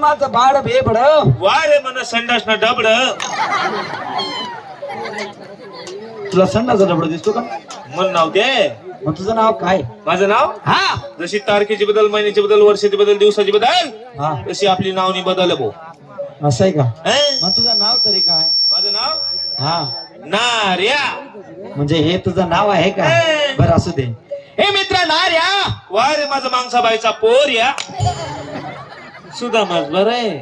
माझं बाड बेबड वा रे मन संडास ना डबड. तुला संडाचा डबड दिसतो का? मन नाव दे. मग तुझं नाव काय? माझं नाव? हा. जशी तारखेची बदल महिन्याची बदल वर्षाची बदल दिवसाची बदल हा. तशी आपली नावनी बदल भाऊ असं आहे का? हं? मग तुझं नाव तरी काय? माझं नाव? हा. नार्या. म्हणजे हे तुझं नाव आहे का? बरं असू दे. हे मित्र नार्या. वा रे माझा माणसाबाईचा पोर या. सुदामा बरं आहे.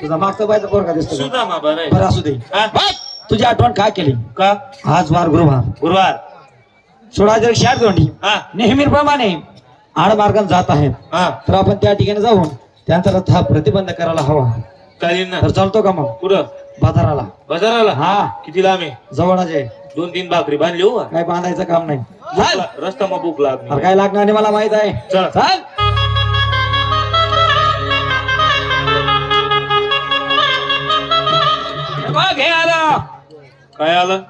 तुझा मागचा बायचा पोरगा दिसतो का? सुदामा बरं आहे. बरं असू दे. हा? तुझी आठवण काय केली? का? आज वार गुरुवार. गुरुवार. सोळा जर शार दोंडी हा. नेहमीप्रमाणे आडमार्गाने जात आहेत. हा. तर आपण त्या ठिकाणी जाऊन त्यांचा रथ हा प्रतिबंध करायला हवा. चालेल ना. तर चालतो का मग? कुठं? बाजाराला. बाजाराला? हा. किती लांब आहे? जवळच आहे. दोन तीन भाकरी बांधली हो. काय बांधायचं काम नाही. रस्ता मग भूक अरे लागली काय लागणार नाही मला माहीत आहे. चल. चाल. बघ, हे आलं. काय आलं?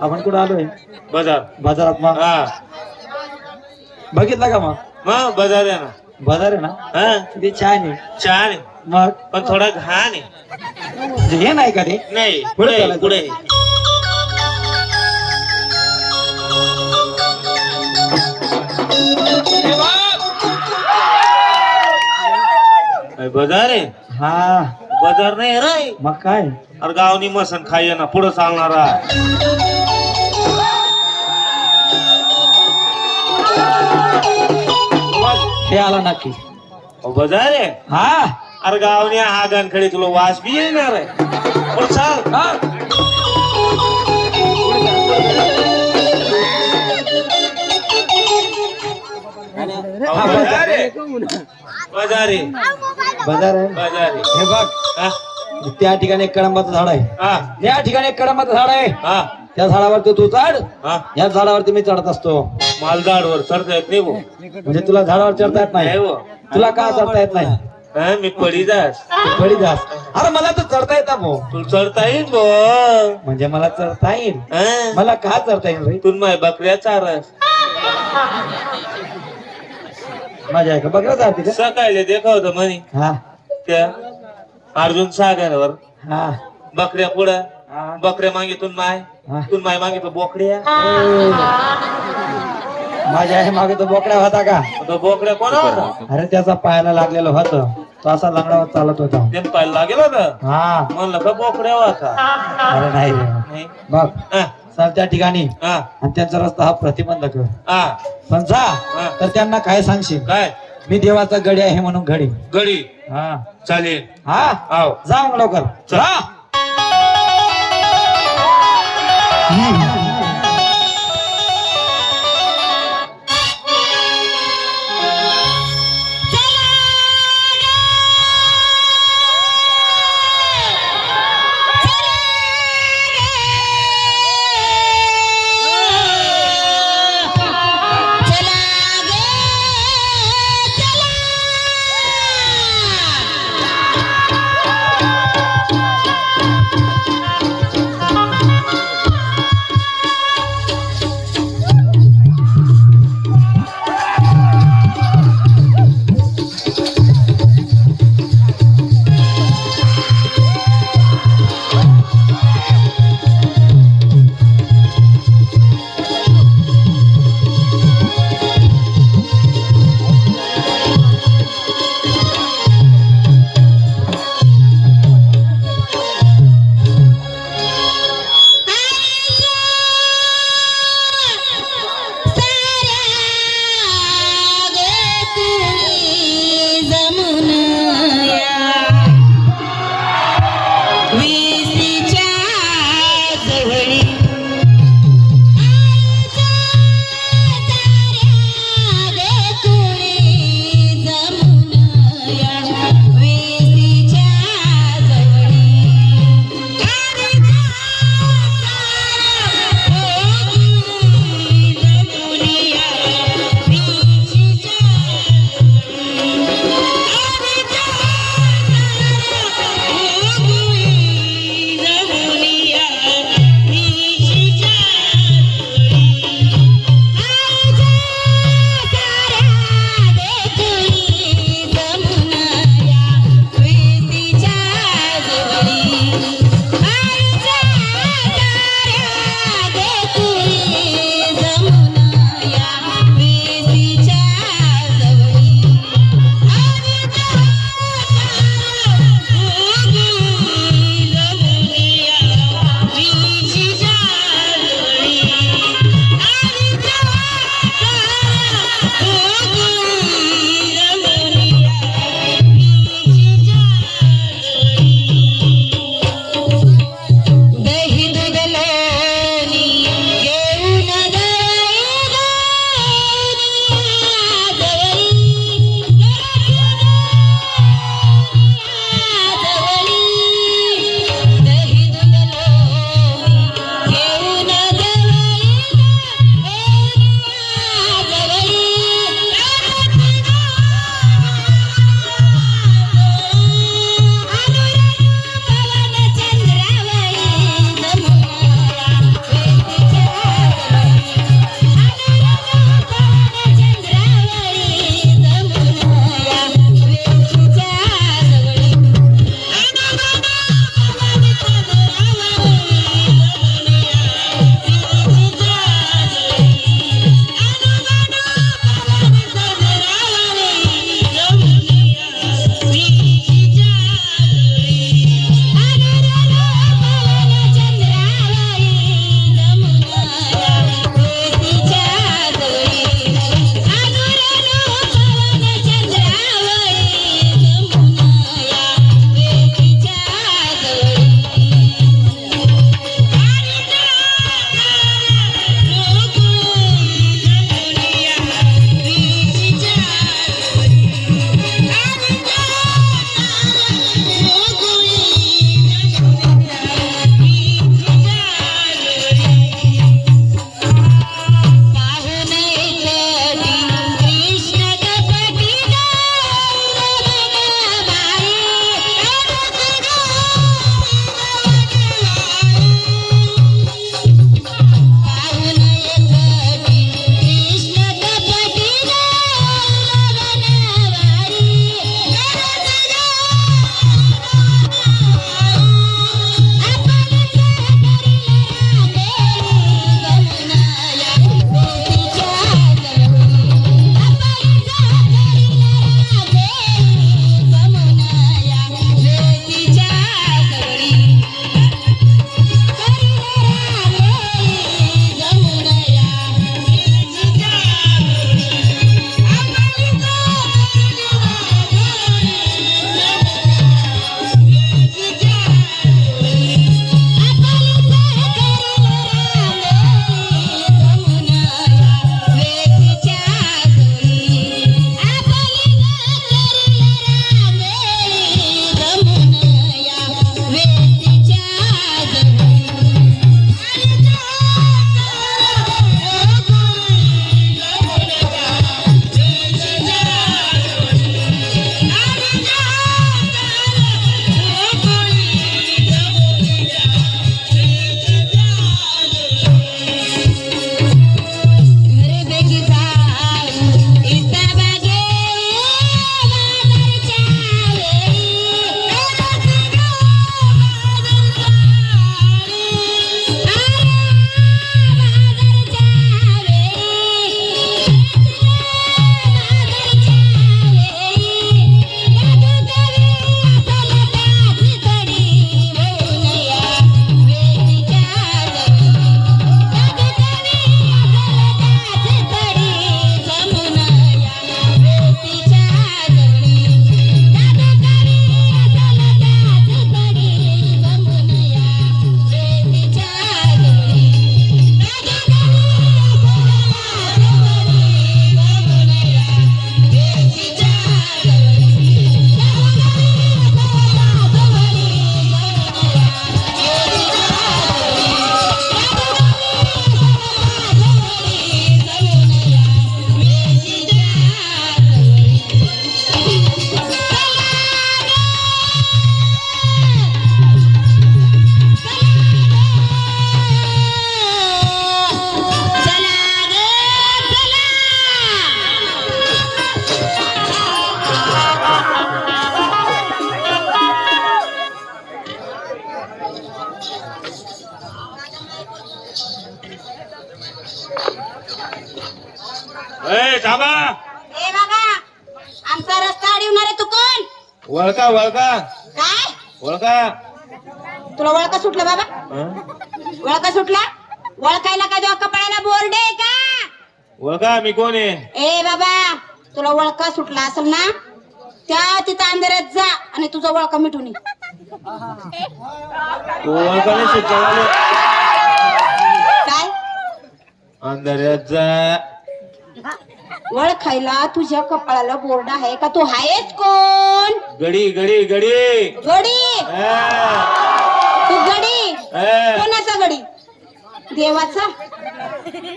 आपण कुठं आलोय? बाजार. बाजारात मग? हा. बघितलं का मग? मग बाजार आहे ना. बाजार आहे ना? हा. ते छान आहे छान आहे मग? पण थोडा घाण आहे म्हणजे हे नाही का ते? नाही. पुढे पुढे. हे बघ. काय बाजार आहे. हा. बाजार नाही रे. मग काय? अरे गावनी मसन खाय ना पुढं चालणारा. हे आला नक्की. अहो, बाजार आहे? हा. अरे गावनी हा गानखडे तुला वास बी येणार आहे. पुढं चाल. हा. बाजार आहे. बाजार बाजार हे बघ. हा. त्या ठिकाणी एक कळंबाचं झाड आहे. हा. त्या ठिकाणी एक कळंबाचं झाड आहे. हा. त्या झाडावरती तू चढ. हा. या झाडावरती मी चढत असतो. मालदाडवर चढता येत नाही भाऊ. म्हणजे तुला झाडावर चढता येत नाही. तुला का चढता येत नाही? हा, मी पडी जास तू पडी जास अरे मला तर चढता येतं भाऊ. तुला चढता येईल भाऊ. म्हणजे मला चढता येईल. हा? मला का चढता येईल रे? तू माय बकऱ्या चारस. माझ्या आहे का बघा जाते का सकाळी देखवत म्हणे. हा. त्या अर्जुन सागरवर. हा. बकऱ्या पुढं. हा. बकऱ्या मागितून माय. हा. तून माय मागितो बोकड्या. माझ्या आहे मागे तो बोकड्या होता का? तो बोकड्या कोणा होता? अरे त्याचा पायाला लागलेलं होतं. तो असा लंगडावर चालत होता. ते पाहिलं लागेल होता? हा. म्हणलं का बोकड्या होता? अरे नाही. बघ. चल त्या ठिकाणी. हा, आणि त्यांचा रस्ता हा प्रतिबंध कर. हा. पण जा हा. तर त्यांना काय सांगशील? काय? मी देवाचा गडी आहे म्हणून घडी. गडी हा. चालेल. हा? जा मग लवकर. चल. जा वळका वळका. काय? वळका. तुला वळका सुटला बाबा? हं? वळका सुटला? वळखायला काय देवा कपाळाला बोर्ड आहे का? वळका मी कोण आहे? ए बाबा तुला वळका सुटला असेल ना त्या तिथं अंधारात जा आणि तुझा वळका मिटून ये. तू वळका नाही सुटला काय? अंधाऱ्यात जा. वळखायला तुझ्या कपाळाला बोर्ड आहे का? तू आहेस कोण? गडी गडी गडी. गडी? हा, तू गडी? हा, कोणाचा गडी? देवाचा?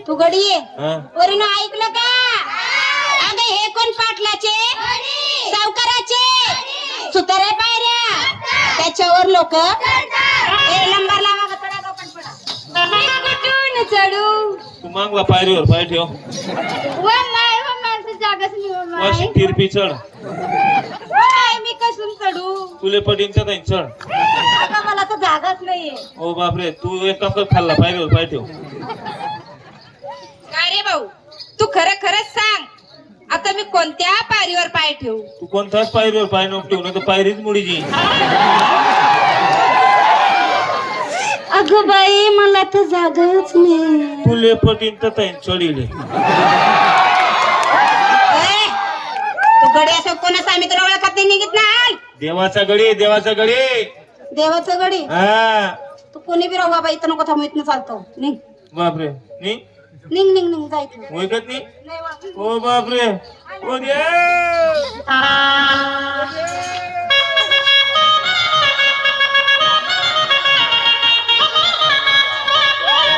तू गडी आहे? हा. वरीनो ऐकलं का? अगं हे कोण पाटलाचे? सावकाराचे? सुतारे पायऱ्या? त्याच्यावर लोक? नंबर लावा चढा तू मागला पायरीवर पाय ठेव. अशी तिरपी चढ. मी कसून चढू? तुले पटीन तर नाही चढ. आता मला तर जागाच नाहीये. ओ बापरे तू एक काम कर खाल्ला पायरीवर पाय ठेव. काय रे भाऊ? तू खरं खरंच सांग. आता मी कोणत्या पायरीवर पाय ठेवू? तू कोणताच पायरीवर पाय नको ठेवू नाही तर पायरीच मुडीची. अगं बाई मला तर जागाच नाही तुले पटीन तर चढीले ए, तू गडी असं कोणाचं आम्ही तुला ओळखत नाही निघित ना देवाचा गडी देवाचा गडी. देवाचं गडी? हा. तू कोणी बी राहू बाबा इथं नको थांबू इथनं चालतो. निघ. बापरे. नी निघ निघ निघ जायचं ओळखत नाही? ओ बापरे. ओ देव!